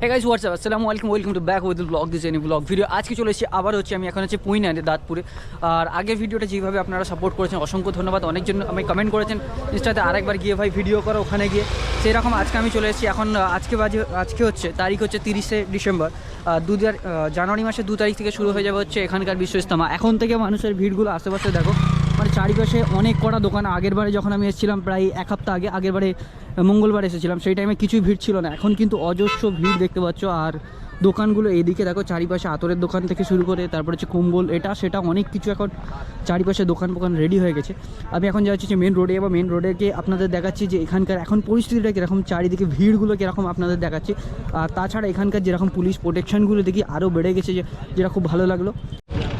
Hey guys WhatsApp আসসালামু আলাইকুম welcome to back with blog this any blog video আজকে চলে এসেছি, আবার হচ্ছে আমি এখন হচ্ছে পুইনারে দাঁতপুরে। আর আগের ভিডিওটা যেভাবে আপনারা সাপোর্ট করেছেন, অসংখ্য ধন্যবাদ। অনেকজন আমি কমেন্ট করেছেন, ইনস্টাতে আরেকবার গিয়ে ভাই ভিডিও করো ওখানে গিয়ে। সেই রকম আজকে আমি চলে এসেছি, এখন আজকে বাজে, আজকে হচ্ছে, তারিখ হচ্ছে তিরিশে ডিসেম্বর। দু জানুয়ারি মাসের দু তারিখ থেকে শুরু হয়ে যাবে হচ্ছে এখানকার বিশ্ব ইস্তেমা এখন থেকে মানুষের ভিড়গুলো আশেপাশে দেখো। মানে চারিপাশে অনেক কটা দোকান। আগের বারে যখন আমি এসেছিলাম, প্রায় এক সপ্তাহ আগে, আগের বারে মঙ্গলবার এসেছিলাম, সেই টাইমে কিছুই ভিড় ছিল না। এখন কিন্তু অজস্র ভিড় দেখতে পাচ্ছ, আর দোকানগুলো এদিকে দেখো, চারিপাশে আতরের দোকান থেকে শুরু করে, তারপর হচ্ছে কম্বল, এটা সেটা অনেক কিছু এখন চারিপাশে দোকান ফোকান রেডি হয়ে গেছে। আমি এখন যাচ্ছি যে মেন রোডে এবং মেন রোডে গিয়ে আপনাদের দেখাচ্ছি যে এখানকার এখন পরিস্থিতিটা কীরকম, চারিদিকে ভিড়গুলো কীরকম আপনাদের দেখাচ্ছি। আর তাছাড়া এখানকার যেরকম পুলিশ প্রোটেকশনগুলো দেখি আরও বেড়ে গেছে যে, যেটা খুব ভালো লাগল।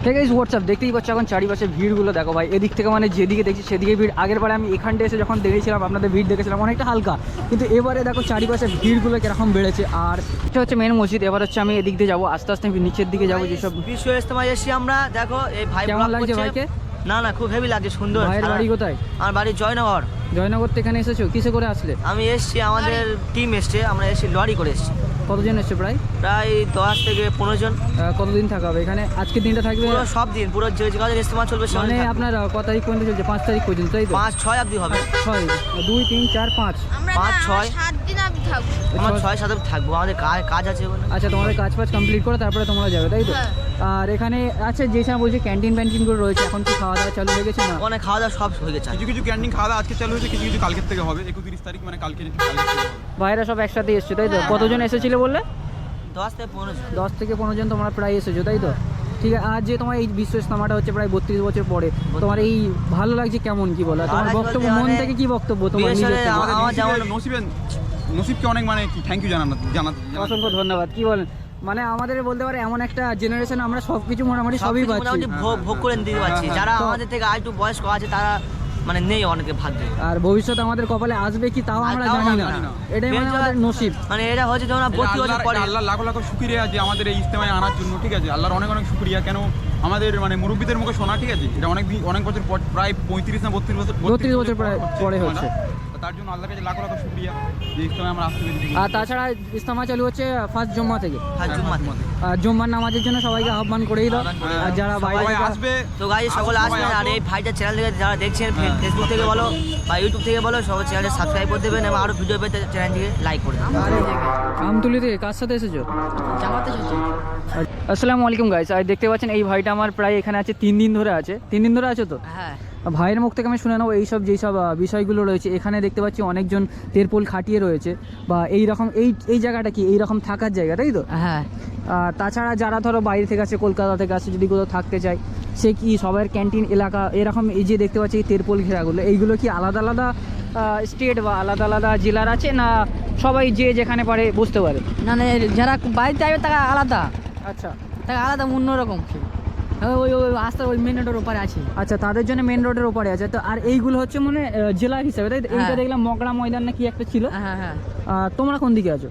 ঠিক আছে হোয়াটসঅ্যাপ দেখতেই পাচ্ছ এখন চারিপাশে ভিড়গুলো। দেখো ভাই এদিক থেকে মানে যেদিকে দেখছি সেদিকে ভিড়। আগের বারে আমি এখানটা এসে যখন দেখেছিলাম আপনাদের ভিড় দেখেছিলাম অনেকটা হালকা। কিন্তু এবারে দেখো চারিপাশে ভিড়গুলো কীরকম বেড়েছে। আর এটা হচ্ছে মেন মসজিদ। এবার হচ্ছে আমি এদিক দিয়ে যাব আস্তে আস্তে আমি নিচের দিকে যাব যেসব বিশ্ব ইস্তেমায় এসে আমরা দেখো এই ভাই কেমন লাগছে ভাইকে? না না খুব হেভি লাগছে সুন্দর ভাইয়ের বাড়ি কোথায়? আমার বাড়ি জয়নগর। জয়নগর থেকে এখানে এসেছ? কিসে করে আসলে? আমি এসেছি আমাদের টিম এসছে আমরা এসেছি লরি করে এসেছি। কতজন এসছো প্রায়? প্রায় দশ থেকে পনেরো জন। কতদিন থাকা হবে? এখানে আজকের দিনটা থাকবে? পুরো সব দিন পুরো যে কাজের ইস্তেমা চলবে মানে আপনার আহ, ক তারিখ পর্যন্ত চলছে? পাঁচ তারিখ পর্যন্ত তাই তো? পাঁচ ছয় অবধি হবে। ছয় দুই তিন চার পাঁচ? পাঁচ, ছয়। সাত দিন আমি থাকব। আমরা ছয়- সাথে থাকব। আমাদের কাজ কাজ আছে আচ্ছা তোমাদের কাজ ফাজ কমপ্লিট করে তারপরে তোমরা যাবে তাই তো? হ্যাঁ। আর এখানে আচ্ছা যে সময় বলছি ক্যান্টিন প্যান্টিনগুলো রয়েছে এখন কি খাওয়া দাওয়া চালু হয়ে গেছে না? ওখানে খাওয়া দাওয়া সব হয়ে গেছে। কিছু কিছু ক্যান্টিন খাওয়া দাওয়া আজকে চালু হয়েছে কিছু কিছু কালকের থেকে হবে। একত্রিশ তারিখ মানে কালকে ভাইরা সব একসাথে এসছো তাই তো? কতজন এসেছিল বললে? দশ থেকে পনেরো জন। দশ থেকে পনেরো জন তোমরা প্রায় এসেছ তাই তো? ঠিক আছে আর যে তোমার এই বিশ্ব ইস্তেমাটা হচ্ছে প্রায় বত্রিশ বছর পরে তোমার এই ভালো লাগছে কেমন কি বলো? তোমার বক্তব্য মন মানে থেকে কি বক্তব্য তোমার নসিবের নসিবকে অনেক মানে কি থ্যাংক ইউ জানানো জানাতে অসংখ্য ধন্যবাদ কি বলেন? মানে আমাদের বলতে পারে এমন একটা জেনারেশন আমরা সব কিছু মোটামুটি সবই পাচ্ছি। মোটামুটি ভোগ ভোগ করে দিতে পারছি। হ্যাঁ, যারা আমাদের থেকে আর একটু বয়স্ক আছে তারা মানে নেই অনেকে ভাগ্যে। আর ভবিষ্যতে আমাদের কপালে আসবে কি তাও আমরা জানি না। এটাই মানে আমাদের নসিব। মানে এটা হচ্ছে যেমন বত্রিশ বছর পরে আল্লাহ লাখো লাখো শুক্রিয়া যে আমাদের এই ইস্তেমায় আনার জন্য ঠিক আছে? আল্লাহর অনেক অনেক শুক্রিয়া। কেন আমাদের মানে মুরব্বীদের মুখে শোনা ঠিক আছে? এটা অনেক অনেক বছর পর প্রায় পঁয়ত্রিশ না বত্রিশ বছর 32 বছর প্রায় পরে হচ্ছে। তার জন্য আল্লাহর কাছে লাখো লাখো শুক্রিয়া যে ইস্তেমায় আমরা আসতে পেরেছি। আর তাছাড়া ইস্তেমা চালু হচ্ছে ফার্স্ট জম্মা থেকে। হ্যাঁ, জুম্মার নামাজের জন্য সবাইকে আহ্বান করেই দাও আর যারা বাইরে আসবে। তো গাই সকলে আসবেন। আর এই ভাইটার চ্যানেল থেকে যারা দেখছেন হ্যাঁ। ফেসবুক থেকে বলো বা ইউটিউব থেকে বলো সবাই চ্যানেলটা সাবস্ক্রাইব করে দেবেন এবং আরও ভিডিও পেতে চ্যানেলটিকে লাইক করে দেবেন। আমতুলি থেকে কার সাথে এসেছ? জামাতে এসেছি। আসসালামু আলাইকুম গাইস আর দেখতে পাচ্ছেন এই ভাইটা আমার প্রায় এখানে আছে তিন দিন ধরে আছে। তিন দিন ধরে আছো তো? হ্যাঁ। ভাইয়ের মুখ থেকে আমি শুনে নেব এইসব যেসব বিষয়গুলো রয়েছে এখানে দেখতে পাচ্ছি অনেকজন তেরপোল খাটিয়ে রয়েছে বা এই রকম এই এই জায়গাটা কি এই রকম থাকার জায়গা তাই তো? হ্যাঁ। তাছাড়া যারা ধরো বাইরে থেকে আসে কলকাতা থেকে আসে যদি কোথাও থাকতে চায় সে কি সবার ক্যান্টিন এলাকা এরকম এই যে দেখতে পাচ্ছি এই তেরপোল ঘেরাগুলো এইগুলো কি আলাদা আলাদা স্টেট বা আলাদা আলাদা জেলার আছে না সবাই যে যেখানে পারে বুঝতে পারে? না যারা বাইরে আসবে তারা আলাদা। আচ্ছা। তারা আলাদা অন্যরকম ওই ওই ওই আস্তে ওই মেন রোডের ওপারে আছে। আচ্ছা তাদের জন্য মেন রোডের ওপারে আছে। তো আর এইগুলো হচ্ছে মানে জেলা হিসাবে তাই? এইটা হ্যাঁ। দেখলাম মগড়া ময়দান না কি একটা ছিল। হ্যাঁ হ্যাঁ আহ, তোমরা কোন দিকে আছো?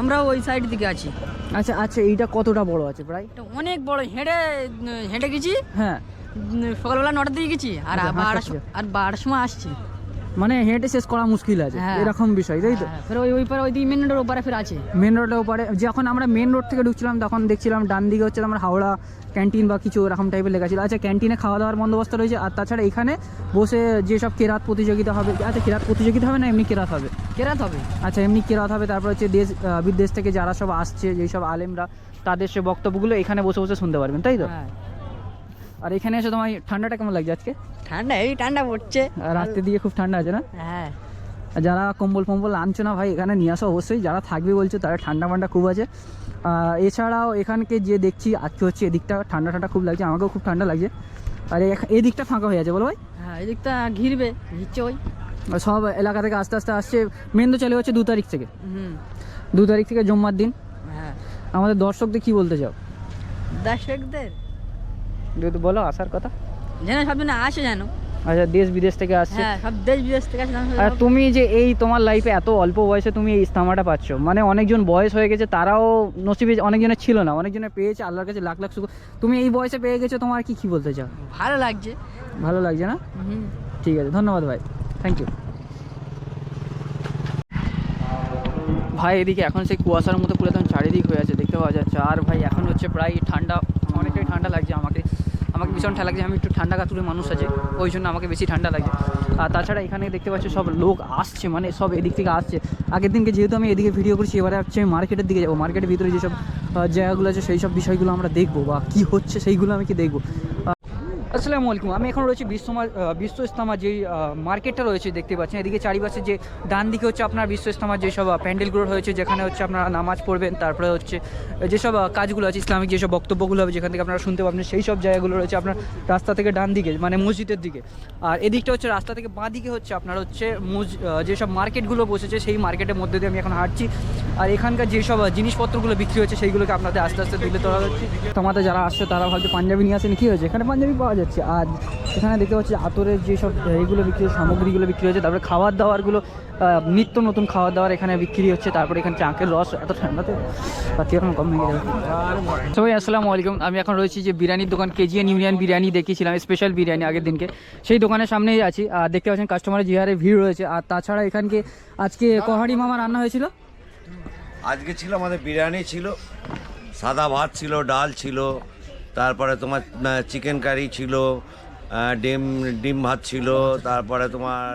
আমরা ওই সাইড দিকে আছি। আচ্ছা আচ্ছা এইটা কতটা বড় আছে প্রায়? এটা অনেক বড় হেঁটে হেঁটে গেছি। হ্যাঁ। সকালবেলা নটার দিকে গেছি আর আচ্ছা, বারোটার আর বারোটার সময় আসছি। মানে হেঁটে শেষ করা মুশকিল আছে হ্যাঁ। এরকম বিষয় তাই তো? হ্যাঁ, ফের ওই ওই পারে ওই দিকে মেন রোডের ওপারে ফের আছে। মেন রোডের ওপারে যখন আমরা মেন রোড থেকে ঢুকছিলাম তখন দেখছিলাম ডান দিকে হচ্ছে আমার হাওড়া ক্যান্টিন বা কিছু এরকম টাইপের লেখা ছিল। আচ্ছা ক্যান্টিনে খাওয়া দাওয়ার বন্দোবস্ত রয়েছে আর তাছাড়া এখানে বসে যেসব কেরাত প্রতিযোগিতা হবে আচ্ছা কেরাত প্রতিযোগিতা হবে না এমনি কেরাত হবে? কেরাত হবে। আচ্ছা এমনি কেরাত হবে তারপর হচ্ছে দেশ বিদেশ থেকে যারা সব আসছে যেসব আলেমরা তাদের সে বক্তব্যগুলো এখানে বসে বসে শুনতে পারবেন তাই তো? হ্যাঁ। আর এখানে এসে তোমার ঠান্ডাটা কেমন লাগছে আজকে? ঠান্ডা এই ঠান্ডা পড়ছে। আর রাত্রে দিকে খুব ঠান্ডা আছে না? হ্যাঁ। যারা কম্বল ফম্বল আনছো না ভাই এখানে নিয়ে আসো অবশ্যই। যারা থাকবে বলছো তারা ঠান্ডা ফান্ডা খুব আছে। এছাড়াও এখানকে যে দেখছি আজকে হচ্ছে এদিকটা ঠান্ডা ঠান্ডা খুব লাগছে আমাকেও খুব ঠান্ডা লাগছে। আর এখ- এদিকটা ফাঁকা হয়ে আছে বলো ভাই। হ্যাঁ এই দিকটা ঘিরবে ঘিরছে ওই। সব এলাকা থেকে আস্তে আস্তে আসছে। মেন তো চলে হচ্ছে দু তারিখ থেকে। হুম। দু তারিখ থেকে জম্মার দিন। হ্যাঁ। আমাদের দর্শকদের কি বলতে চাও? দর্শকদের? যদি বলো আসার কথা। যেন সব যেন আসে যেন। আচ্ছা দেশ বিদেশ থেকে আসছে। হ্যাঁ সব দেশ বিদেশ থেকে আসে যেন আর তুমি যে এই তোমার লাইফে এত অল্প বয়সে তুমি এই ইস্তামাটা পাচ্ছ মানে অনেকজন বয়স হয়ে গেছে তারাও নসিবে অনেকজনের ছিল না অনেকজনের পেয়েছে আল্লাহর কাছে লাখ লাখ শুকর। তুমি এই বয়সে পেয়ে গেছো তোমার কি কি বলতে চাও? ভালো লাগছে। ভালো লাগছে না? ঠিক আছে ধন্যবাদ ভাই। থ্যাংক ইউ ভাই এদিকে এখন সেই কুয়াশার মতো পুরো একদম চারিদিক হয়ে আছে দেখতে পাওয়া যাচ্ছে। আর ভাই এখন হচ্ছে প্রায় ঠান্ডা অনেকটাই ঠান্ডা লাগছে আমাকে। আমাকে ভীষণ ঠান্ডা লাগছে, আমি একটু ঠান্ডা কাতুরে মানুষ আছে, ওই জন্য আমাকে বেশি ঠান্ডা লাগে আর তাছাড়া এখানে দেখতে পাচ্ছি সব লোক আসছে মানে সব এদিক থেকে আসছে। আগের দিনকে যেহেতু আমি এদিকে ভিডিও করছি, এবারে হচ্ছে আমি মার্কেটের দিকে যাব। মার্কেটের ভিতরে যেসব জায়গাগুলো আছে, সেই সব বিষয়গুলো আমরা দেখব, বা কী হচ্ছে সেইগুলো আমি কি দেখব। আসসালামু আলাইকুম, আমি এখন রয়েছি বিশ্বমা বিশ্ব ইস্তামা যেই মার্কেটটা রয়েছে দেখতে পাচ্ছেন। এদিকে চারিপাশে যে ডান দিকে হচ্ছে আপনার বিশ্ব ইস্তামার যেসব প্যান্ডেলগুলো রয়েছে, যেখানে হচ্ছে আপনারা নামাজ পড়বেন, তারপরে হচ্ছে যেসব কাজগুলো আছে, ইসলামিক যেসব বক্তব্যগুলো হবে, যেখান থেকে আপনারা শুনতে পাবেন, সেই সব জায়গাগুলো রয়েছে আপনার রাস্তা থেকে ডান দিকে মানে মসজিদের দিকে। আর এদিকটা হচ্ছে রাস্তা থেকে বাঁ দিকে হচ্ছে আপনার হচ্ছে মস- যেসব মার্কেটগুলো বসেছে, সেই মার্কেটের মধ্যে দিয়ে আমি এখন হাঁটছি। আর এখানকার যেসব জিনিসপত্রগুলো বিক্রি হচ্ছে, সেইগুলোকে আপনাদের আস্তে আস্তে তুলে ধরা হচ্ছে। তোমাদের যারা আসছে, তারা ভাবছে পাঞ্জাবি নিয়ে আসেন, কী হয়েছে? এখানে পাঞ্জাবি পাওয়া যাচ্ছে। আর এখানে দেখতে পাচ্ছি আতরের যেসব এইগুলো বিক্রি, সামগ্রীগুলো বিক্রি হচ্ছে তারপরে খাবার দাবারগুলো নিত্য নতুন খাবার দাবার এখানে বিক্রি হচ্ছে, তারপরে এখানে চাঁকের রস এত ঠান্ডাতে আর কীরকম কম ভেঙে যাবে সবাই আসসালামু আলাইকুম। আমি এখন রয়েছি যে বিরিয়ানির দোকান কেজিএন ইউনিয়ন বিরিয়ানি দেখিয়েছিলাম স্পেশাল বিরিয়ানি আগের দিনকে। সেই দোকানের সামনেই আছি। আর দেখতে পাচ্ছেন কাস্টমারের যে হারে ভিড় রয়েছে। আর তাছাড়া এখানকে আজকে কহাড়ি মামা রান্না হয়েছিল? আজকে ছিল আমাদের বিরিয়ানি ছিল, সাদা ভাত ছিল, ডাল ছিল তারপরে তোমার চিকেন কারি ছিল ডিম ডিম ভাত ছিল তারপরে তোমার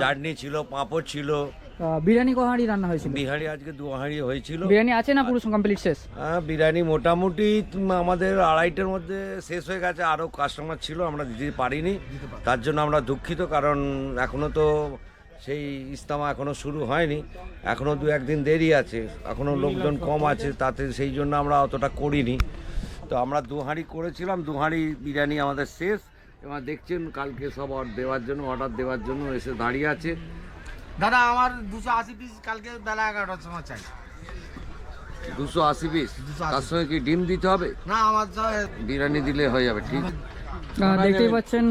চাটনি ছিল পাঁপড় ছিল। বিরিয়ানি কহাড়ি রান্না হয়েছিল? বিহারি আজকে দু হাঁড়ি হয়েছিল। বিরিয়ানি আছে না পুরো কমপ্লিট শেষ? হ্যাঁ, বিরিয়ানি মোটামুটি আমাদের আড়াইটের মধ্যে শেষ হয়ে গেছে। আরও কাস্টমার ছিল আমরা দিতে পারিনি। তার জন্য আমরা দুঃখিত কারণ এখনও তো সেই ইস্তামা এখনও শুরু হয়নি। এখনও দু একদিন দেরি আছে। এখনও লোকজন কম আছে তাতে সেই জন্য আমরা অতটা করিনি। তো আমরা দু হাঁড়ি করেছিলাম দু হাঁড়ি বিরিয়ানি আমাদের শেষ। এবার দেখছেন কালকে সব অর্ডার দেওয়ার জন্য অর্ডার দেওয়ার জন্য এসে দাঁড়িয়ে আছে। দাদা আমার দুশো আশি পিস কালকে বেলা এগারোটার সময় চাই। দুশো আশি পিস 280 তার সঙ্গে কি ডিম দিতে হবে? না আমার বিরিয়ানি দিলে হয়ে যাবে ঠিক? দেখতেই পাচ্ছেন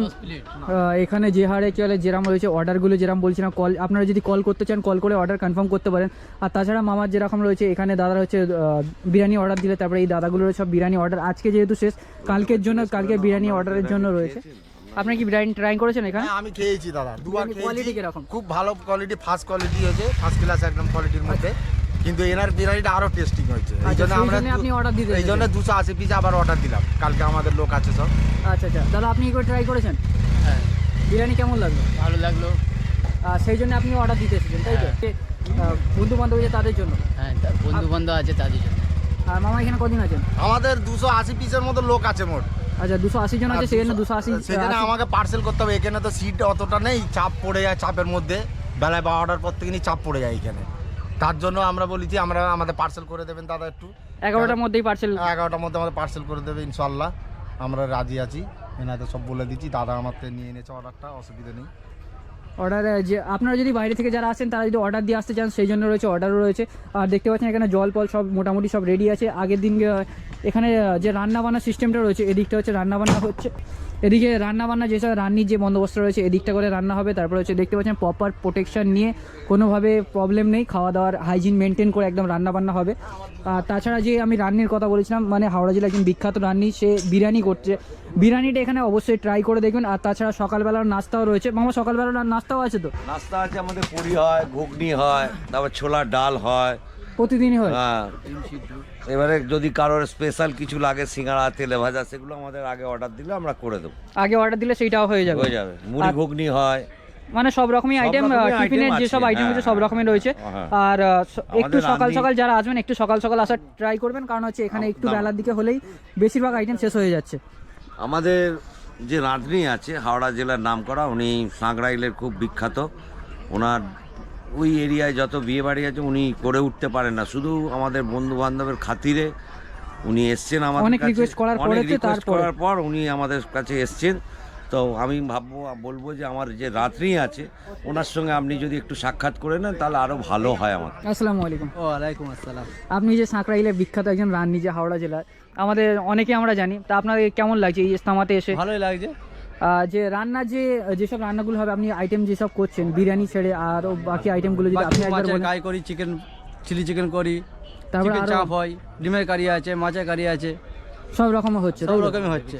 এখানে যে হারে চলে যেরাম রয়েছে অর্ডারগুলো যেরাম বলছিলাম কল আপনারা যদি কল করতে চান কল করে অর্ডার কনফার্ম করতে পারেন। আর তাছাড়া মামার যেরকম রয়েছে এখানে দাদা হচ্ছে বিরিয়ানি অর্ডার দিলে তারপরে এই দাদাগুলোর সব বিরিয়ানি অর্ডার আজকে যেহেতু শেষ কালকের জন্য কালকে বিরিয়ানি অর্ডারের জন্য রয়েছে। আপনি কি বিরিয়ানি ট্রাই করেছেন এখানে? হ্যাঁ, আমি খেয়েছি দাদা দুবার কীরকম? খুব ভালো কোয়ালিটি ফার্স্ট কোয়ালিটি হয়েছে ফার্স্ট ক্লাস একদম কোয়ালিটির মধ্যে। কিন্তু এনার বিরিয়ানিটা আরও টেস্টিং হয়েছে। এই আচ্ছা, জন্য আমরা আপনি অর্ডার দিতে এই জন্য দুশো আশি পিস আবার অর্ডার দিলাম। কালকে আমাদের লোক আছে সব। আচ্ছা আচ্ছা দাদা আপনি কি ট্রাই করেছেন? হ্যাঁ। বিরিয়ানি কেমন লাগল? ভালো লাগল। সেই জন্য আপনি অর্ডার দিতে এসেছেন তাই তো? বন্ধু বান্ধব আছে তাদের জন্য? হ্যাঁ বন্ধু বান্ধব আছে তাদের জন্য। আর মামা এখানে কদিন আছেন? আমাদের দুশো আশি পিসের মতো লোক আছে মোট। আচ্ছা দুশো আশি জন আছে জন্য দুশো আশি সেখানে আমাকে পার্সেল করতে হবে। এখানে তো সিট অতটা নেই চাপ পড়ে যায় চাপের মধ্যে। বেলায় বারোটার পর থেকে চাপ পড়ে যায় এখানে। তার জন্য আমরা বলি যে আমরা আমাদের পার্সেল করে দেবেন দাদা একটু। এগারোটার মধ্যেই পার্সেল এগারোটার মধ্যে আমাদের পার্সেল করে দেবে ইনশাল্লাহ আমরা রাজি আছি। এনাদের সব বলে দিচ্ছি দাদা থেকে নিয়ে এনেছে অর্ডারটা অসুবিধা নেই। অর্ডার যে আপনারা যদি বাইরে থেকে যারা আসেন তারা যদি অর্ডার দিয়ে আসতে চান সেই জন্য রয়েছে অর্ডারও রয়েছে। আর দেখতে পাচ্ছেন এখানে জল ফল সব মোটামুটি সব রেডি আছে। আগের দিন এখানে যে রান্না বান্নার সিস্টেমটা রয়েছে এদিকটা হচ্ছে রান্না বান্না হচ্ছে। এদিকে রান্না বান্না যেসব রান্নির যে বন্দোবস্ত রয়েছে এদিকটা করে রান্না হবে। তারপরে হচ্ছে দেখতে পাচ্ছেন প্রপার প্রোটেকশন নিয়ে কোনোভাবে প্রবলেম নেই। খাওয়া দাওয়ার হাইজিন মেনটেন করে একদম রান্না বান্না হবে। আর তাছাড়া যে আমি রান্নির কথা বলেছিলাম মানে হাওড়া জেলার একজন বিখ্যাত রান্নি সে বিরিয়ানি করছে। বিরিয়ানিটা এখানে অবশ্যই ট্রাই করে দেখবেন আর তাছাড়া সকালবেলার নাস্তাও রয়েছে। মামা সকালবেলার নাস্তাও আছে তো? নাস্তা আছে আমাদের পুরি হয় ঘুগনি হয় তারপর ছোলার ডাল হয়। প্রতিদিনই হয়? হ্যাঁ। এবারে যদি কারোর স্পেশাল কিছু লাগে সিঙ্গাড়া তেলে ভাজা সেগুলো আমাদের আগে অর্ডার দিলে আমরা করে দেবো। আগে অর্ডার দিলে সেইটাও হয়ে যাবে। হয়ে যাবে। মুড়ি ঘুগনি হয়। মানে সব রকমই আইটেম টিফিনের যেসব আইটেম আছে হ্যাঁ, সব রকমের রয়েছে। হ্যাঁ। আর একটু সকাল সকাল যারা আসবেন একটু সকাল সকাল আসার ট্রাই করবেন কারণ হচ্ছে এখানে একটু বেলার দিকে হলেই বেশিরভাগ আইটেম শেষ হয়ে যাচ্ছে। আমাদের যে রাঁধুনি আছে হাওড়া জেলার নাম করা উনি সাঁকড়াইলের খুব বিখ্যাত। ওনার ওই এরিয়ায় যত বিয়ে বাড়ি আছে উনি করে উঠতে পারেন না। শুধু আমাদের বন্ধু বান্ধবের খাতিরে উনি এসছেন আমাদের অনেক। করার অনেক পরেতে করার পর উনি আমাদের কাছে এসছেন। তো আমি ভাববো বলব যে আমার যে রাত্রি আছে ওনার সঙ্গে আপনি যদি একটু সাক্ষাৎ করে নেন তাহলে আরও ভালো হয় আমার। আসসালামু আলাইকুম। ওয়ালাইকুম আসসালাম। আপনি যে সাঁকড়াইলের বিখ্যাত একজন রান্নি যে হাওড়া জেলার আমাদের অনেকে আমরা জানি। তা আপনাদের কেমন লাগছে এই ইস্তামাতে এসে? ভালোই লাগছে। যে রান্না যে যেসব রান্নাগুলো হবে আপনি আইটেম যেসব করছেন বিরিয়ানি ছেড়ে আর বাকি আইটেমগুলো যদি আপনি একবার বলেন। কারি করি চিকেন চিলি চিকেন করি তারপরে চাপ হয় ডিমের কারি আছে মাছের কারি আছে সব রকম হচ্ছে সব রকমই হচ্ছে।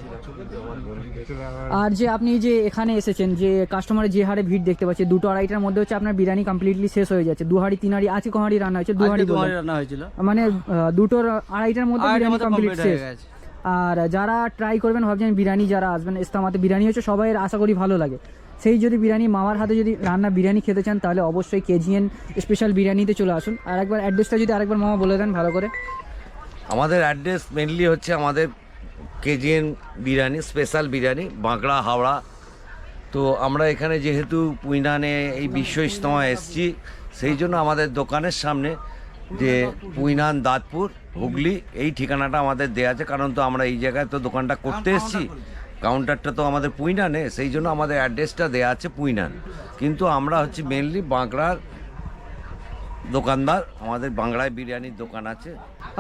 আর যে আপনি যে এখানে এসেছেন যে কাস্টমারের যে হারে ভিড় দেখতে পাচ্ছি দুটো আড়াইটার মধ্যে হচ্ছে আপনার বিরিয়ানি কমপ্লিটলি শেষ হয়ে যাচ্ছে। দু হাড়ি তিন হাঁড়ি আজকে হাঁড়ি রান্না হয়েছে? দু হাড়ি দু বললেন। হাঁড়ি রান্না হয়েছিল। মানে দুটোর আড়াইটার মধ্যে বিরিয়ানি কমপ্লিট হয়ে শেষ। গেছে। আর যারা ট্রাই করবেন, ভাবছেন বিরিয়ানি যারা আসবেন, ইস্তামাতে বিরিয়ানি হচ্ছে সবাই আশা করি ভালো লাগে। সেই যদি বিরিয়ানি মামার হাতে যদি রান্না বিরিয়ানি খেতে চান, তাহলে অবশ্যই কেজিএন স্পেশাল বিরিয়ানিতে চলে আসুন। আর একবার অ্যাড্রেসটা যদি আরেকবার মামা বলে দেন ভালো করে। আমাদের অ্যাড্রেস মেনলি হচ্ছে আমাদের কেজিএন বিরিয়ানি স্পেশাল বিরিয়ানি, বাঁকড়া, হাওড়া। তো আমরা এখানে যেহেতু পুইনানে এই বিশ্ব ইজতেমায় এসেছি, সেই জন্য আমাদের দোকানের সামনে যে পুইনান দাঁতপুর হুগলি এই ঠিকানাটা আমাদের দেওয়া আছে। কারণ তো আমরা এই জায়গায় তো দোকানটা করতে এসেছি। কাউন্টারটা তো আমাদের পুইনানে সেই জন্য আমাদের অ্যাড্রেসটা দেওয়া আছে পুইনান। কিন্তু আমরা হচ্ছে মেনলি বাঁকড়ার দোকানদার। আমাদের বাংলায় বিরিয়ানির দোকান আছে।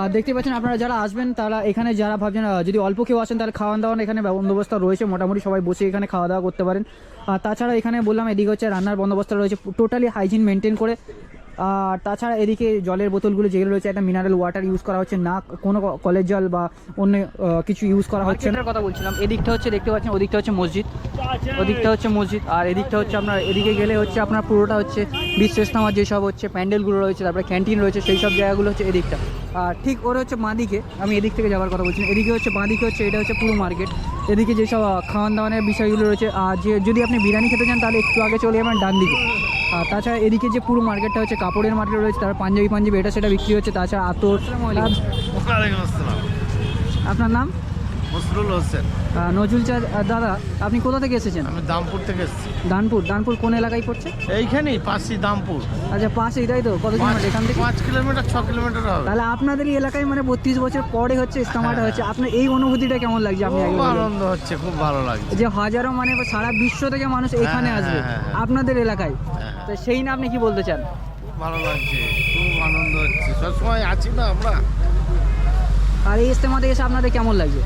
আর দেখতে পাচ্ছেন আপনারা যারা আসবেন তারা এখানে যারা ভাবছেন যদি অল্প কেউ আসেন তাহলে খাওয়া দাওয়ার এখানে বন্দোবস্ত রয়েছে। মোটামুটি সবাই বসে এখানে খাওয়া দাওয়া করতে পারেন। আর তাছাড়া এখানে বললাম এদিকে হচ্ছে রান্নার বন্দোবস্ত রয়েছে। টোটালি হাইজিন মেনটেন করে আর তাছাড়া এদিকে জলের বোতলগুলো যেগুলো রয়েছে একটা মিনারেল ওয়াটার ইউজ করা হচ্ছে না কোনো কলের জল বা অন্য কিছু ইউজ করা হচ্ছে না। কথা বলছিলাম এদিকটা হচ্ছে দেখতে পাচ্ছেন ওদিকটা হচ্ছে মসজিদ। ওদিকটা হচ্ছে মসজিদ আর এদিকটা হচ্ছে আপনার এদিকে গেলে হচ্ছে আপনার পুরোটা হচ্ছে বিশ্ব ইস্তামার যেসব হচ্ছে প্যান্ডেলগুলো রয়েছে তারপরে ক্যান্টিন রয়েছে সেই সব জায়গাগুলো হচ্ছে এদিকটা। আর ঠিক ওর হচ্ছে বাঁদিকে আমি এদিক থেকে যাওয়ার কথা বলছি এদিকে হচ্ছে বাঁদিকে হচ্ছে এটা হচ্ছে পুরো মার্কেট। এদিকে যেসব খাওয়ান দাওয়ানের বিষয়গুলো রয়েছে আর যে যদি আপনি বিরিয়ানি খেতে চান তাহলে একটু আগে চলে যাবেন ডান দিকে আর তাছাড়া এদিকে যে পুরো মার্কেটটা হচ্ছে কাপড়ের মার্কেট রয়েছে তার পাঞ্জাবি পাঞ্জাবি এটা সেটা বিক্রি হচ্ছে তাছাড়া আতর। আপনার নাম? মসরুল হোসেন। নজরুল চা দাদা আপনি কোথা থেকে এসেছেন? আমি দামপুর থেকে এসেছি। দানপুর। দানপুর কোন এলাকায় পড়ছে? এইখানেই পাশি দামপুর। আচ্ছা পাশেই তাই তো? কত কিলোমিটার এখান থেকে? পাঁচ কিলোমিটার ছ কিলোমিটার হবে। তাহলে আপনাদের এলাকায় মানে বত্রিশ বছর পরে হচ্ছে ইস্তামাটা হচ্ছে। আপনার এই অনুভূতিটা কেমন লাগছে? আপনি খুব আনন্দ হচ্ছে খুব ভালো লাগছে। যে হাজারো মানে সারা বিশ্ব থেকে মানুষ এখানে হ্যাঁ, আসবে হ্যাঁ, হ্যাঁ। আপনাদের এলাকায়। হ্যাঁ। তো সেই না আপনি কি বলতে চান? ভালো লাগছে খুব আনন্দ হচ্ছে। সবসময় আছি না আমরা। আর এই ইস্তেমাতে এসে আপনাদের কেমন লাগছে?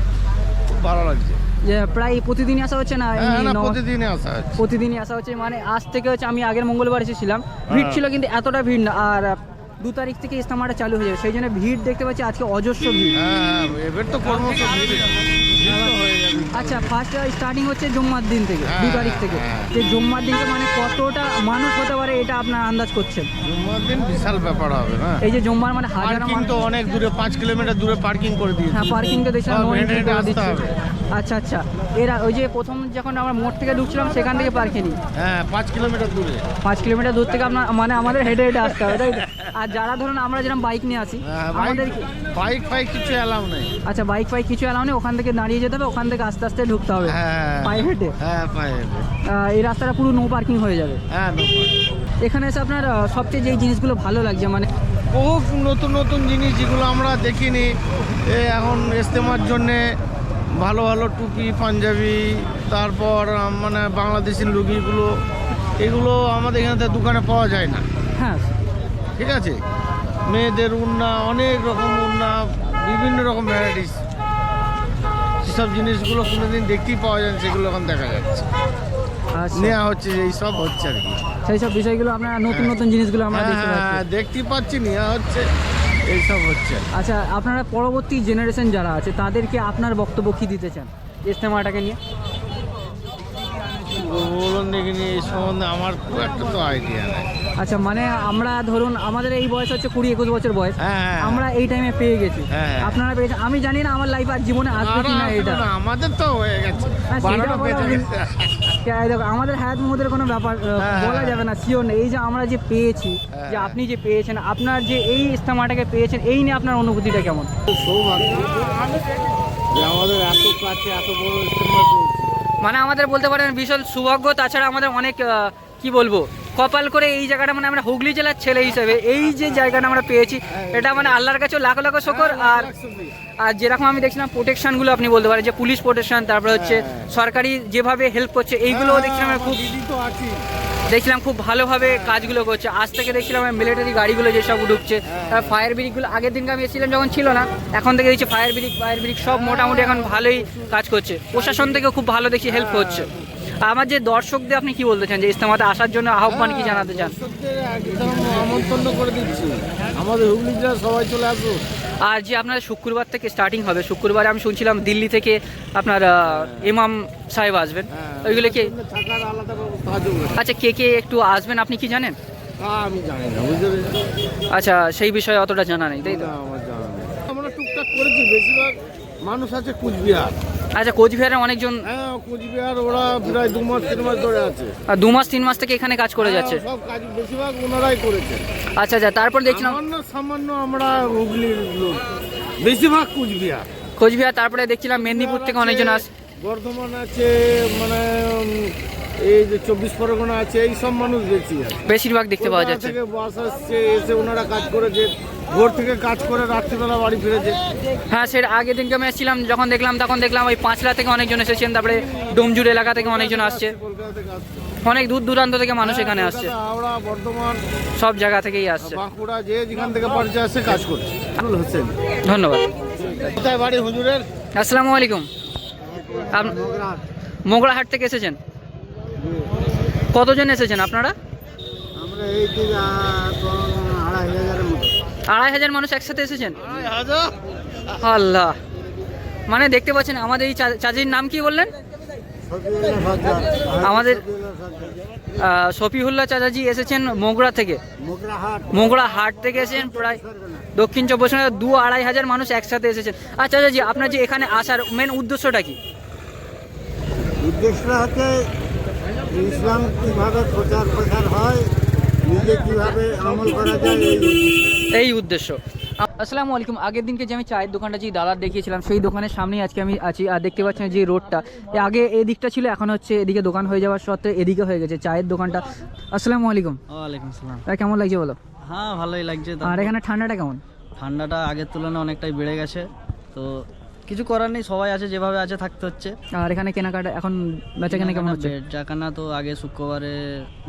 ভালো লাগছে। যে প্রায় প্রতিদিনই আসা হচ্ছে না হ্যাঁ প্রতিদিনই আসা হচ্ছে। প্রতিদিনই আসা হচ্ছে। মানে আজ থেকে হচ্ছে আমি আগের মঙ্গলবার এসেছিলাম। ভিড় ছিল কিন্তু এতটা ভিড় না। আর দু তারিখ থেকে ইস্তামাটা চালু হয়ে যাবে। সেই জন্য ভিড় দেখতে পাচ্ছি আজকে অজস্র ভিড়। হ্যাঁ এবার তো হয়ে আচ্ছা ফার্স্ট স্টার্টিং হচ্ছে জুম্মার দিন থেকে দু হ্যাঁ, তারিখ থেকে। যে জুম্মার দিনকে মানে কতটা মানুষ হতে পারে এটা আপনার আন্দাজ করছেন? জুম্মার দিন বিশাল ব্যাপার হবে না এই যে জুম্মার মানে হাজার পার্কিং তো অনেক দূরে পাঁচ কিলোমিটার দূরে পার্কিং করে দিয়েছে। হ্যাঁ পার্কিং তো দেখছিলাম সব no হেঁটে entry হেঁটে করে দিচ্ছে। আচ্ছা আচ্ছা। এরা ওই যে প্রথম যখন আমরা মোড় থেকে ঢুকছিলাম সেখান থেকে পার্কে হ্যাঁ পাঁচ কিলোমিটার দূরে। পাঁচ কিলোমিটার দূর থেকে আপনার মানে আমাদের হেঁটে হেঁটে আসতে হবে তাই আর যারা ধরুন আমরা যেরকম বাইক নিয়ে আসি হ্যাঁ, বাইক আমাদের বাইক ফাইক কিছু অ্যালাউ নেই। আচ্ছা বাইক ফাইক কিছু এলাও নেই ওখান থেকে দাঁড়িয়ে যেতে হবে ওখান থেকে আস্তে আস্তে ঢুকতে হবে। হ্যাঁ পায়ে হেঁটে হ্যাঁ পায়ে হেঁটে এই রাস্তাটা পুরো নো পার্কিং হয়ে যাবে। হ্যাঁ এখানে এসে আপনার সবচেয়ে যেই জিনিসগুলো ভালো লাগছে মানে বহু নতুন নতুন জিনিস যেগুলো আমরা দেখিনি। এখন ইস্তেমার জন্যে ভালো ভালো টুপি পাঞ্জাবি তারপর মানে বাংলাদেশি লুগিগুলো এগুলো আমাদের এখানে দোকানে পাওয়া যায় না। হ্যাঁ। ঠিক আছে? মেয়েদের উন্না অনেক রকম উন্না বিভিন্ন রকম ভ্যারাইটিস যেসব জিনিসগুলো কোনোদিন দেখতেই পাওয়া যায় সেগুলো এখন দেখা যাচ্ছে। আচ্ছা। নেওয়া হচ্ছে এই সব হচ্ছে আর কি। সেই সব বিষয়গুলো আমরা নতুন নতুন জিনিসগুলো আমরা দেখতে হ্যাঁ, পাচ্ছি। দেখতেই পাচ্ছি নেওয়া হচ্ছে এইসব হচ্ছে আচ্ছা আপনারা পরবর্তী জেনারেশন যারা আছে তাদেরকে আপনার বক্তব্য কী দিতে চান? ইস্তেমাটাকে নিয়ে। বলুন এই সম্বন্ধে আমার খুব একটা তো আইডিয়া নেই। আচ্ছা মানে আমরা ধরুন আমাদের এই বয়স হচ্ছে কুড়ি একুশ বছর বয়স। হ্যাঁ আমরা এই টাইমে পেয়ে গেছি। হ্যাঁ। আপনারা পেয়েছেন আমি জানি না আমার লাইফ আর জীবনে আসবে কি না এটা। আমাদের তো হয়ে গেছে। হ্যাঁ, আমাদের হায়াত মুহূর্তের কোনো ব্যাপার হ্যাঁ, বলা হ্যাঁ। যাবে না নেই। এই যে আমরা যে পেয়েছি যে হ্যাঁ। আপনি যে পেয়েছেন আপনার যে এই ইস্তেমাটাকে পেয়েছেন এই নিয়ে আপনার অনুভূতিটা কেমন? সৌভাগ্য আমাদের এত কাছে এত বড় ইস্তেমা। মানে আমাদের বলতে পারেন বিশাল সৌভাগ্য তাছাড়া আমাদের অনেক কি বলব কপাল করে এই জায়গাটা মানে আমরা হুগলি জেলার ছেলে হিসেবে এই যে জায়গাটা আমরা পেয়েছি এটা মানে আল্লাহর কাছে লাখ লাখ শকর আর আর যেরকম আমি দেখছিলাম প্রোটেকশনগুলো আপনি বলতে পারেন যে পুলিশ প্রোটেকশন তারপরে হচ্ছে সরকারি যেভাবে হেল্প করছে এইগুলোও দেখছিলাম আমি খুব দেখছিলাম খুব ভালোভাবে কাজগুলো করছে। আজ থেকে দেখছিলাম মিলিটারি গাড়িগুলো যেসব ঢুকছে ফায়ার ব্রিকগুলো আগের দিনকে আমি এসেছিলাম যখন ছিল না, এখন থেকে দেখছি ফায়ার ব্রিক ফায়ার ব্রিক সব মোটামুটি এখন ভালোই কাজ করছে। প্রশাসন থেকে খুব ভালো দেখি হেল্প হচ্ছে। আমার যে দর্শকদের আপনি কি বলতে চান? যে ইস্তেমাতে আসার জন্য আহ্বান কি জানাতে চান? আমন্ত্রণ করে দিচ্ছি। আমাদের হুগলি সবাই চলে আসুন আর যে আপনার শুক্রবার থেকে স্টার্টিং হবে শুক্রবারে আমি শুনছিলাম দিল্লি থেকে আপনার আহ, ইমাম সাহেব আসবেন। ওইগুলো কি আছে বলে। আচ্ছা কে কে একটু আসবেন আপনি কি জানেন? আমি জানি না বুঝতে আচ্ছা সেই বিষয়ে অতটা জানা নেই তাই তো। আমরা টুকটাক করেছি বেশিরভাগ মানুষ আছে কুচবিহার। আচ্ছা কোচবিহারে অনেকজন হ্যাঁ কুচবিহার ওরা প্রায় দু মাস তিন মাস ধরে আছে। আর দু মাস তিন মাস থেকে এখানে কাজ করে যাচ্ছে? হ্যাঁ, সব কাজ বেশিরভাগ ওনারাই করেছে। আচ্ছা আচ্ছা তারপর দেখছিলাম সামান্য সামান্য আমরা হুগলির লোক। বেশিরভাগ কোচবিহার। কোচবিহার তারপরে দেখছিলাম মেদিনীপুর থেকে অনেকজন আস বর্ধমান আছে মানে এই যে চব্বিশ পরগনা আছে এই সব মানুষ বেশি আছে। বেশিরভাগ দেখতে পাওয়া যাচ্ছে। থেকে বাস আসছে এসে ওনারা কাজ করেছে ভোর থেকে কাজ করে রাত্রিবেলা বাড়ি ফিরেছে। হ্যাঁ সেটা আগের দিনকে আমি এসেছিলাম যখন দেখলাম তখন দেখলাম ওই পাঁচলা থেকে অনেকজন এসেছেন তারপরে ডোমজুর এলাকা থেকে অনেকজন আসছে। অনেক দূর দূরান্ত থেকে মানুষ এখানে আসছে। হাওড়া বর্ধমান সব জায়গা থেকেই আসছে। বাঁকুড়া যে যেখান থেকে পারছে আসছে কাজ করছে। হোসেন। ধন্যবাদ। কোথায় বাড়ি হুজুরের? আসসালামু আলাইকুম। মোগরাহাট থেকে এসেছেন? কতজন এসেছেন আপনারা? আমরা এই আড়াই হাজারের মতো। আড়াই হাজার মানুষ একসাথে এসেছেন? আল্লাহ। মানে দেখতে পাচ্ছেন আমাদের এই চা- চাচির নাম কি বললেন? আমাদের আহ, শফিউল্লাহ চাচাজি এসেছেন মোগরা থেকে। মোগরা হাট। থেকে এসেছেন প্রায় দক্ষিণ চব্বিশ পরগনার দু আড়াই হাজার মানুষ একসাথে এসেছেন। আর চাচাজি আপনার যে এখানে আসার মেন উদ্দেশ্যটা কি? উদ্দেশ্যটা হচ্ছে ইসলাম কীভাবে প্রচার প্রসার হয় নিজে কীভাবে আমল করা যায় এই উদ্দেশ্য। আসসালামু আলাইকুম। আগের দিনকে যে আমি চায়ের দোকানটা যে দাদার দেখিয়েছিলাম সেই দোকানের সামনেই আজকে আমি আছি আর দেখতে পাচ্ছেন যে রোডটা। এ আগে এই দিকটা ছিল এখন হচ্ছে এদিকে দোকান হয়ে যাওয়ার সত্ত্বে এদিকে হয়ে গেছে চায়ের দোকানটা। আসসালামু আলাইকুম। ওয়ালাইকুম সালাম তা কেমন লাগছে বলো? হ্যাঁ ভালোই লাগছে। আর এখানে ঠান্ডাটা কেমন? ঠান্ডাটা আগের তুলনায় অনেকটাই বেড়ে গেছে। তো কিছু করার নেই সবাই আছে যেভাবে আছে থাকতে হচ্ছে। আর এখানে কেনাকাটা এখন বেচা কেনা কেমন হচ্ছে? চাকানা তো আগে শুক্রবারে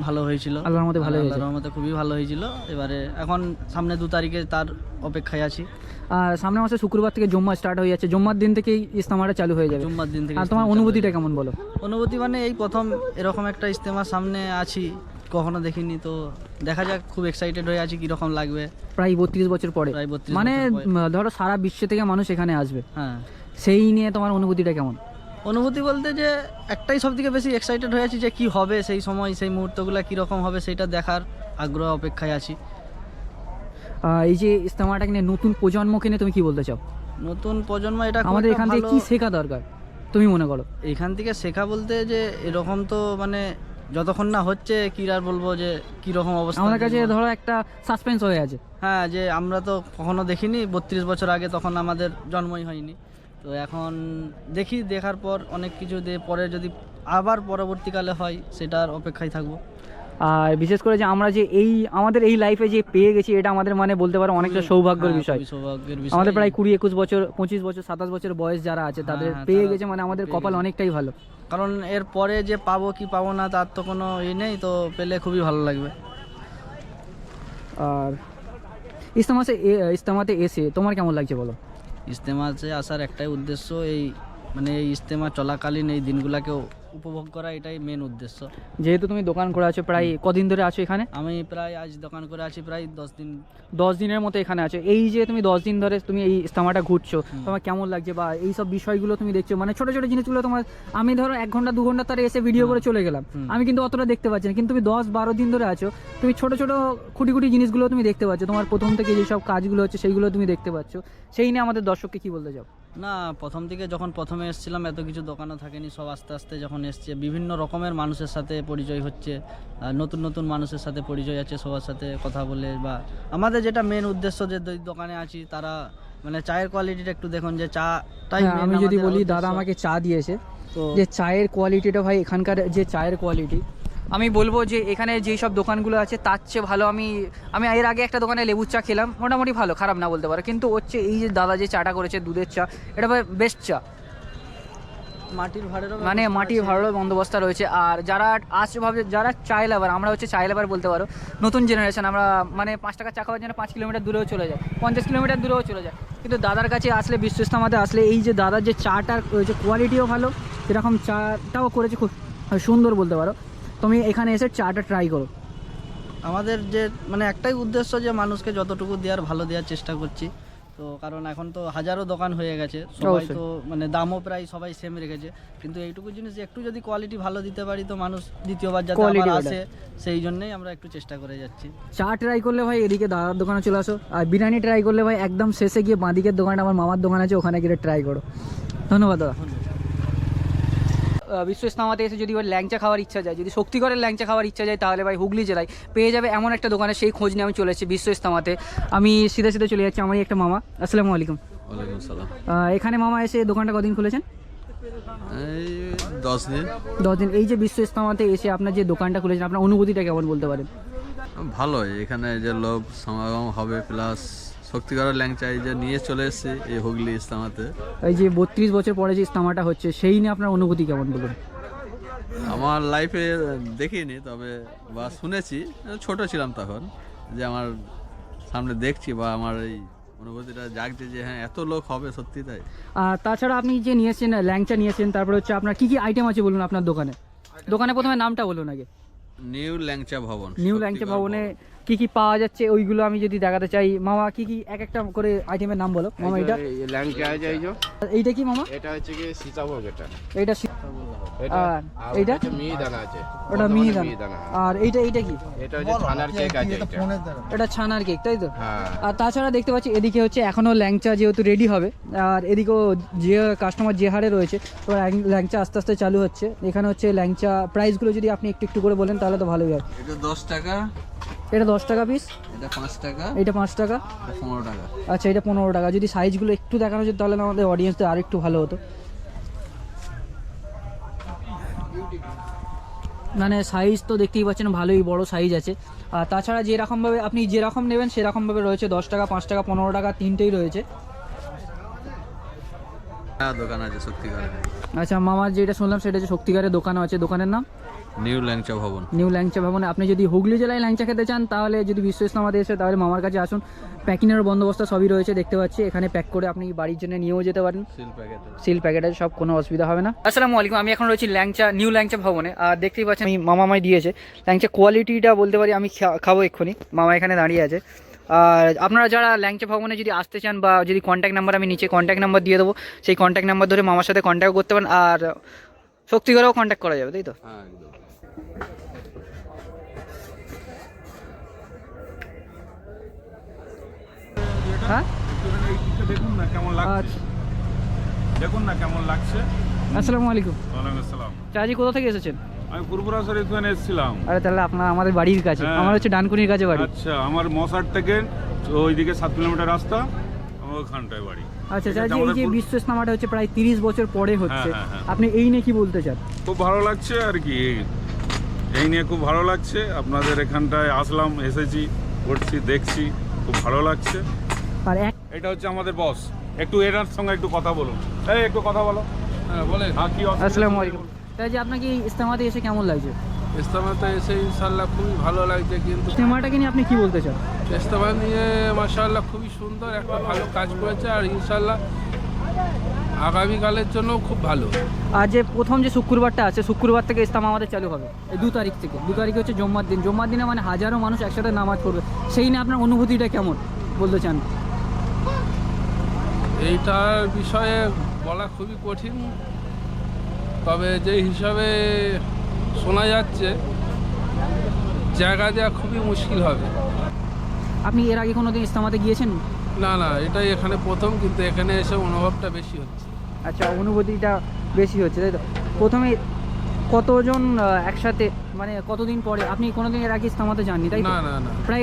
ভালো হয়েছিল। আল্লাহর রহমতে ভালো হয়েছে। আল্লাহর রহমতে খুবই ভালো হয়েছিল। এবারে এখন সামনে দু তারিখে তার অপেক্ষায় আছি। আর সামনের মাসে শুক্রবার থেকে জম্মা স্টার্ট হয়ে যাচ্ছে। জম্মার দিন থেকেই ইস্তামাটা চালু হয়ে যাবে। জুম্মার দিন থেকে আর তোমার অনুভূতিটা কেমন বলো? অনুভূতি মানে এই প্রথম এরকম একটা ইজতেমার সামনে আছি। কখনো দেখিনি তো দেখা যাক খুব এক্সাইটেড হয়ে আছি কীরকম লাগবে। প্রায় বত্রিশ বছর পরে। প্রায় 32 মানে ধরো সারা বিশ্ব থেকে মানুষ এখানে আসবে। হ্যাঁ। সেই নিয়ে তোমার অনুভূতিটা কেমন? অনুভূতি বলতে যে একটাই সব থেকে বেশি এক্সাইটেড হয়ে আছি যে কি হবে সেই সময় সেই মুহূর্তগুলো কীরকম হবে সেটা দেখার আগ্রহ অপেক্ষায় আছি। এই যে ইস্তেমাটাকে নিয়ে নতুন প্রজন্মকে নিয়ে তুমি কি বলতে চাও? নতুন প্রজন্ম এটা আমাদের এখান থেকে কি শেখা দরকার? তুমি মনে করো। এখান থেকে শেখা বলতে যে এরকম তো মানে যতক্ষণ না হচ্ছে কি আর বলব যে কীরকম অবস্থা আমাদের কাছে ধরো একটা সাসপেন্স হয়ে আছে। হ্যাঁ যে আমরা তো কখনো দেখিনি বত্রিশ বছর আগে তখন আমাদের জন্মই হয়নি। তো এখন দেখি দেখার পর অনেক কিছু দিয়ে পরে যদি আবার পরবর্তীকালে হয় সেটার অপেক্ষায় থাকব। আর বিশেষ করে যে আমরা যে এই আমাদের এই লাইফে যে পেয়ে গেছি এটা আমাদের মানে বলতে পারো অনেকটা সৌভাগ্যের হ্যাঁ, বিষয়। সৌভাগ্যের বিষয়। আমাদের প্রায় কুড়ি একুশ বছর পঁচিশ বছর সাতাশ বছর বয়স যারা আছে তাদের হ্যাঁ, পেয়ে গেছে মানে আমাদের কপাল অনেকটাই ভালো। কারণ এর পরে যে পাবো কি পাবো না তার তো কোনো ই নেই তো পেলে খুবই ভালো লাগবে। আর ইস্তেমাতে ইস্তেমাতে এসে তোমার কেমন লাগছে বলো? ইজতেমাতে আসার একটাই উদ্দেশ্য এই মানে এই ইজতেমা চলাকালীন এই দিনগুলোকে উপভোগ করা এটাই মেন উদ্দেশ্য। যেহেতু তুমি দোকান করে আছো প্রায় কদিন ধরে আছো এখানে? আমি প্রায় আজ দোকান করে আছি প্রায় দশ দিন। দশ দিনের মতো এখানে আছো। এই যে তুমি দশ দিন ধরে তুমি এই ইস্তেমাটা ঘুরছো তোমার কেমন লাগছে বা এই সব বিষয়গুলো তুমি দেখছ? মানে ছোট ছোট জিনিসগুলো তোমার আমি ধরো এক ঘণ্টা দু ঘণ্টা তারা এসে ভিডিও করে চলে গেলাম। আমি কিন্তু অতটা দেখতে পাচ্ছি না। কিন্তু তুমি দশ বারো দিন ধরে আছো তুমি ছোট ছোট খুঁটি খুঁটি জিনিসগুলো তুমি দেখতে পাচ্ছ। তোমার প্রথম থেকে যেসব কাজগুলো হচ্ছে সেইগুলো তুমি দেখতে পাচ্ছ। সেই নিয়ে আমাদের দর্শককে কি বলতে চাও? না প্রথম থেকে যখন প্রথমে এসেছিলাম এত কিছু দোকানও থাকেনি সব আস্তে আস্তে যখন এসছে বিভিন্ন রকমের মানুষের সাথে পরিচয় হচ্ছে নতুন নতুন মানুষের সাথে পরিচয় আছে সবার সাথে কথা বলে বা আমাদের যেটা মেন উদ্দেশ্য যে দোকানে আছি তারা মানে চায়ের কোয়ালিটিটা একটু দেখুন যে চাটাই হ্যাঁ, আমি যদি বলি দাদা আমাকে চা দিয়েছে তো যে চায়ের কোয়ালিটিটা ভাই এখানকার যে চায়ের কোয়ালিটি আমি বলব যে এখানে যেই সব দোকানগুলো আছে তার চেয়ে ভালো আমি আমি এর আগে একটা দোকানে লেবুর চা খেলাম মোটামুটি ভালো খারাপ না বলতে পারো। কিন্তু হচ্ছে এই যে দাদা যে চাটা করেছে দুধের চা এটা বেস্ট চা। মাটির ভাড়েরও মানে মাটির মাটি ভালো বন্দোবস্ত রয়েছে। আর যারা আসছে ভাবে যারা চায় লাভার আমরা হচ্ছে চায় লাভার বলতে পারো নতুন জেনারেশন আমরা মানে পাঁচ টাকা চা খাওয়ার জন্য পাঁচ কিলোমিটার দূরেও চলে যায় পঞ্চাশ কিলোমিটার দূরেও চলে যায়। কিন্তু দাদার কাছে আসলে বিশ্বস্ত আমাদের আসলে এই যে দাদার যে চাটার যে কোয়ালিটিও ভালো সেরকম চাটাও করেছে খুব সুন্দর বলতে পারো। তুমি এখানে এসে চাটা ট্রাই করো। আমাদের যে মানে একটাই উদ্দেশ্য যে মানুষকে যতটুকু দেওয়ার ভালো দেওয়ার চেষ্টা করছি। তো কারণ এখন তো হাজারো দোকান হয়ে গেছে সবাই তো মানে দামও প্রায় সবাই সেম রেখেছে। কিন্তু এইটুকু জিনিস একটু যদি কোয়ালিটি ভালো দিতে পারি তো মানুষ দ্বিতীয়বার যাতে আবার আসে সেই জন্যই আমরা একটু চেষ্টা করে যাচ্ছি। চা ট্রাই করলে ভাই এদিকে দাদার দোকানে চলে আসো আর বিরিয়ানি ট্রাই করলে ভাই একদম শেষে গিয়ে বাঁদিকের দোকানটা আমার মামার দোকান আছে ওখানে গিয়ে ট্রাই করো। ধন্যবাদ দাদা। বিশ্ব ইসলামাতে এসে যদি এবার ল্যাংচা খাওয়ার ইচ্ছা যায় যদি শক্তিগড়ের ল্যাংচা খাওয়ার ইচ্ছা যায় তাহলে ভাই হুগলি জেলায় পেয়ে যাবে এমন একটা দোকানে সেই খোঁজ নিয়ে আমি চলে এসেছি বিশ্ব ইসলামাতে। আমি সিধা সিধে চলে যাচ্ছি আমারই একটা মামা। আসসালামু আলাইকুম। এখানে মামা এসে দোকানটা কদিন খুলেছেন? দশ দিন। দশ দিন। এই যে বিশ্ব ইসলামাতে এসে আপনার যে দোকানটা খুলেছেন আপনার অনুভূতিটা কেমন বলতে পারেন? ভালোই। এখানে যে লোক সমাগম হবে প্লাস শক্তিগড়ের ল্যাংচা এই যে নিয়ে চলে এসেছি এই হুগলি ইসলামাতে এই যে বত্রিশ বছর পরে যে ইসলামাটা হচ্ছে সেই নিয়ে আপনার অনুভূতি কেমন বলুন? আমার লাইফে দেখিনি তবে বা শুনেছি ছোট ছিলাম তখন যে আমার সামনে দেখছি বা আমার এই অনুভূতিটা জাগছে যে হ্যাঁ এত লোক হবে সত্যি তাই। আর তাছাড়া আপনি যে নিয়েছেন ল্যাংচা নিয়েছেন তারপরে হচ্ছে আপনার কি কি আইটেম আছে বলুন আপনার দোকানে? দোকানে প্রথমে নামটা বলুন আগে। নিউ ল্যাংচা ভবন নিউ ল্যাংচা ভবনে। কি কি পাওয়া যাচ্ছে ওইগুলো আমি যদি দেখাতে চাই। মামা কি কি এক একটা করে আইটেমের নাম বলো? মামা এটা ল্যাংচা আছে এই যে। এইটা কি মামা? এটা হচ্ছে কি সীতাভোগ এটা। এইটা এটা। আর এইটা? হচ্ছে মিহিদানা আছে। ওটা মিহিদানা মিহিদানা, আর এইটা এইটা কি? এটা হচ্ছে ছানার কেক আছে এটা এটা। ছানার কেক তাই তো? হ্যাঁ। আর তাছাড়া দেখতে পাচ্ছি এদিকে হচ্ছে এখনও ল্যাংচা যেহেতু রেডি হবে আর এদিকেও যে কাস্টমার যে হারে রয়েছে তো ল্যাং- ল্যাংচা আস্তে আস্তে চালু হচ্ছে। এখানে হচ্ছে ল্যাংচা প্রাইসগুলো যদি আপনি একটু একটু করে বলেন তাহলে তো ভালোই হয়। এটা দশ টাকা এটা দশ টাকা পিস এটা পাঁচ টাকা। এটা পাঁচ টাকা? পনেরো টাকা। আচ্ছা এটা পনেরো টাকা। যদি সাইজগুলো একটু দেখানো যেত তাহলে আমাদের অডিয়েন্সদের আর একটু ভালো হতো। মানে সাইজ তো দেখতেই পাচ্ছেন ভালোই বড় সাইজ আছে। আর তাছাড়া যেরকমভাবে আপনি যেরকম নেবেন সেরকমভাবে রয়েছে দশ টাকা পাঁচ টাকা পনেরো টাকা তিনটেই রয়েছে। দোকান আছে শক্তিগড়ে। আচ্ছা মামার যেটা শুনলাম সেটা হচ্ছে শক্তিকারের দোকান আছে। দোকানের নাম? নিউ ল্যাংচা ভবন। নিউ ল্যাংচা ভবনে। আপনি যদি হুগলি জেলায় ল্যাংচা খেতে চান তাহলে যদি বিশ্ব ইসলামাতে এসে তাহলে মামার কাছে আসুন। প্যাকিংয়ের বন্দোবস্ত সবই রয়েছে দেখতে পাচ্ছি। এখানে প্যাক করে আপনি বাড়ির জন্য নিয়েও যেতে পারেন। সিল প্যাকেট আছে। সব কোনো অসুবিধা হবে না। আসসালামু আলাইকুম আমি এখন রয়েছি ল্যাংচা নিউ ল্যাংচা ভবনে। আর দেখতেই পাচ্ছেন আমি মামা মাই দিয়েছে। ল্যাংচা কোয়ালিটিটা বলতে পারি আমি খাব এক্ষুনি। মামা এখানে দাঁড়িয়ে আছে। আপনারা যারা ল্যাংচা ভবনে যদি আসতে চান বা যদি কন্ট্যাক্ট নাম্বার আমি নিচে কন্ট্যাক্ট নাম্বার দিয়ে দেবো সেই কন্ট্যাক্ট নাম্বার ধরে মামার সাথে কন্ট্যাক্ট করতে পারেন আর শক্তিগড়েও কন্ট্যাক্ট করা যাবে তাই তো? হ্যাঁ হ্যাঁ? দেখুন না কেমন লাগছে। আচ্ছা। দেখুন না কেমন লাগছে। আসসালামু আলাইকুম। ওয়ালাইকুম আসসালাম। চাচি কোথা থেকে এসেছেন? আমি পূর্বরা শরীফখানে এসেছিলাম। আরে তাহলে আপনার আমাদের বাড়ির কাছে। হ্যাঁ। আমার হচ্ছে ডানকুনির কাছে বাড়ি। আচ্ছা আমার মশার থেকে ওইদিকে সাত কিলোমিটার রাস্তা আমার ওখানটায় বাড়ি। আচ্ছা আছে, চাচি এই যে বিশ্ব ইসলামাটা হচ্ছে প্রায় তিরিশ বছর পরে হচ্ছে। হ্যাঁ, হ্যাঁ। আপনি এই নিয়ে কি বলতে চান? খুব ভালো লাগছে আর কি। এই নিয়ে খুব ভালো লাগছে। আপনাদের এখানটায় আসলাম এসেছি করছি দেখছি। খুব ভালো লাগছে। আর এটা হচ্ছে আমাদের বস। একটু এটার সঙ্গে একটু কথা বলুন। এই একটু কথা বলো। হ্যাঁ বলে হ্যাঁ কি আসসালামু আলাইকুম। চাচি আপনাকে এই ইস্তেমাতে এসে কেমন লাগছে? ইস্তেমাতে এসে ইনশাল্লাহ খুবই ভালো লাগছে কিন্তু ইস্তেমাটাকে নিয়ে আপনি কি বলতে চান? ইস্তেমা নিয়ে মাশাল্লাহ খুবই সুন্দর একটা ভালো কাজ করেছে আর ইনশাল্লাহ আগামীকালের জন্য খুব ভালো। আর যে প্রথম যে শুক্রবারটা আছে শুক্রবার থেকে ইস্তেমা আমাদের চালু হবে এই দু তারিখ থেকে। দু তারিখে হচ্ছে জম্মার দিন। জম্মার দিনে মানে হাজারো মানুষ একসাথে নামাজ পড়বে। সেই নিয়ে আপনার অনুভূতিটা কেমন বলতে চান? এইটার বিষয়ে বলা খুবই কঠিন তবে যে হিসাবে শোনা যাচ্ছে জায়গা দেওয়া খুবই মুশকিল হবে। আপনি এর আগে কোনো দিন ইস্তেমাতে গিয়েছেন? না না এটাই এখানে প্রথম কিন্তু এখানে এসে অনুভবটা বেশি হচ্ছে। আচ্ছা অনুভূতিটা বেশি হচ্ছে তাই তো? প্রথমে কতজন একসাথে মানে কতদিন পরে? আপনি কোনোদিন এর আগে ইস্তামাতে যাননি তাই না না না। প্রায়